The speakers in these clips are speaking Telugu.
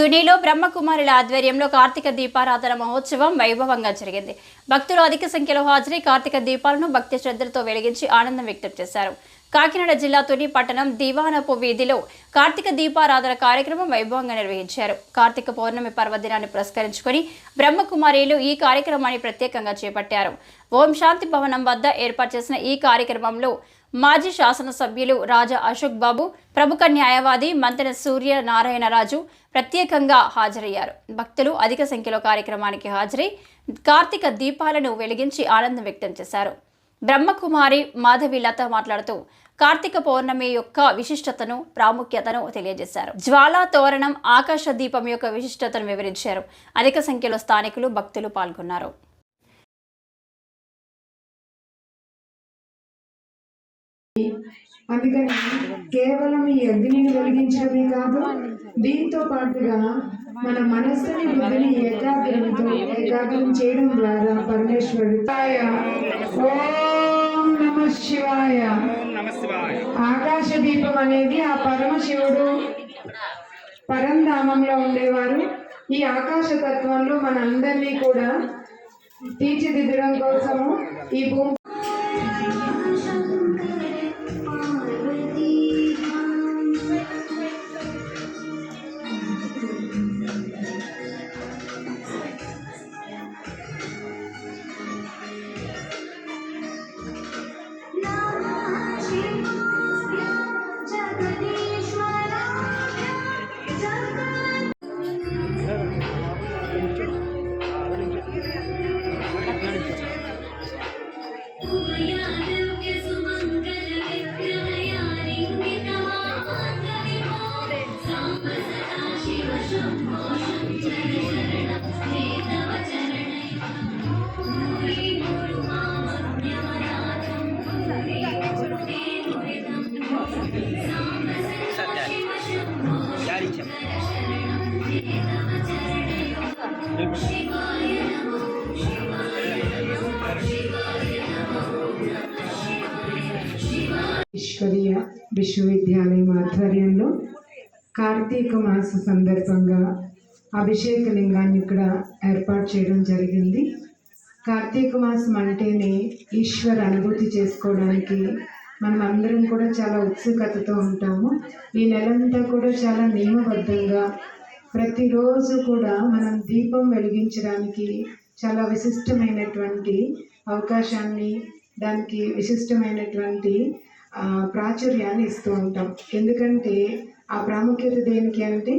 తునిలో బ్రహ్మకుమారుల ఆధ్వర్యంలో కార్తీక దీపారాధన మహోత్సవం వైభవంగా జరిగింది. భక్తులు అధిక సంఖ్యలో హాజరై కార్తీక దీపాలను భక్తి శ్రద్ధలతో వెలిగించి ఆనందం వ్యక్తం చేశారు. కాకినాడ జిల్లా తుని పట్టణం దివానపు వీధిలో కార్తీక దీపారాధన కార్యక్రమం వైభవంగా నిర్వహించారు. కార్తీక పౌర్ణమి పర్వదినాన్ని పురస్కరించుకొని బ్రహ్మకుమారీలు ఈ కార్యక్రమాన్ని ప్రత్యేకంగా చేపట్టారు. ఓం శాంతి భవనం వద్ద ఏర్పాటు చేసిన ఈ కార్యక్రమంలో మాజీ శాసనసభ్యులు రాజా అశోక్ బాబు ప్రముఖ న్యాయవాది మంతెన సూర్య నారాయణరాజు ప్రత్యేకంగా హాజరయ్యారు. భక్తులు అధిక సంఖ్యలో కార్యక్రమానికి హాజరై కార్తీక దీపాలను వెలిగించి ఆనందం వ్యక్తం చేశారు. బ్రహ్మకుమారి మాధవి లత మాట్లాడుతూ కార్తీక పౌర్ణమి యొక్క విశిష్టతను ప్రాముఖ్యతను తెలియజేశారు. జ్వాలా తోరణం ఆకాశ దీపం యొక్క విశిష్టతను వివరించారు. అధిక సంఖ్యలో స్థానికులు భక్తులు పాల్గొన్నారు. అందుకని కేవలం ఈ అగ్నిని వెలిగించడమే కాదు దీంతో పాటుగా మన మనస్సుని బుద్ధిని ఏకాగ్రంతో ఏకాగ్రం చేయడం ద్వారా పరమేశ్వరుడు ఓం నమ శివాయ. ఆకాశ దీపం అనేది ఆ పరమశివుడు పరంధామంలో ఉండేవారు. ఈ ఆకాశ తత్వంలో మన అందరినీ కూడా తీర్చిదిద్దడం కోసము ఈ భూమి ఈశ్వరీయ విశ్వవిద్యాలయం ఆధ్వర్యంలో కార్తీక మాస సందర్భంగా అభిషేక లింగాన్ని ఇక్కడ ఏర్పాటు చేయడం జరిగింది. కార్తీక మాసం అంటేనే ఈశ్వర అనుభూతి చేసుకోవడానికి మనం అందరం కూడా చాలా ఉత్సుకతతో ఉంటాము. ఈ నెలంతా కూడా చాలా నియమబద్ధంగా ప్రతిరోజు కూడా మనం దీపం వెలిగించడానికి చాలా విశిష్టమైనటువంటి అవకాశాన్ని దానికి విశిష్టమైనటువంటి ప్రాచుర్యాన్ని ఇస్తూ ఉంటాం. ఎందుకంటే ఆ ప్రాముఖ్యత దేనికి అంటే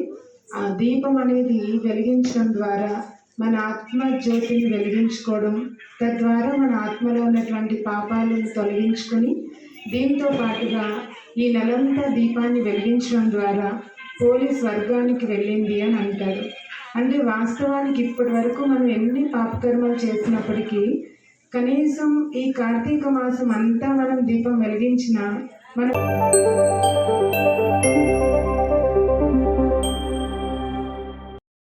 ఆ దీపం అనేది వెలిగించడం ద్వారా మన ఆత్మ జ్యోతిని వెలిగించుకోవడం తద్వారా మన ఆత్మలో ఉన్నటువంటి పాపాలను తొలగించుకొని దీంతో పాటుగా ఈ నెలంతా దీపాన్ని వెలిగించడం ద్వారా పోలీస్ వర్గానికి వెళ్ళింది అని అంటారు. అంటే వాస్తవానికి ఇప్పటి వరకు మనం ఎన్ని పాపకర్మలు చేసినప్పటికీ కనీసం ఈ కార్తీక మాసం అంతా మనం దీపం వెలిగించిన మనం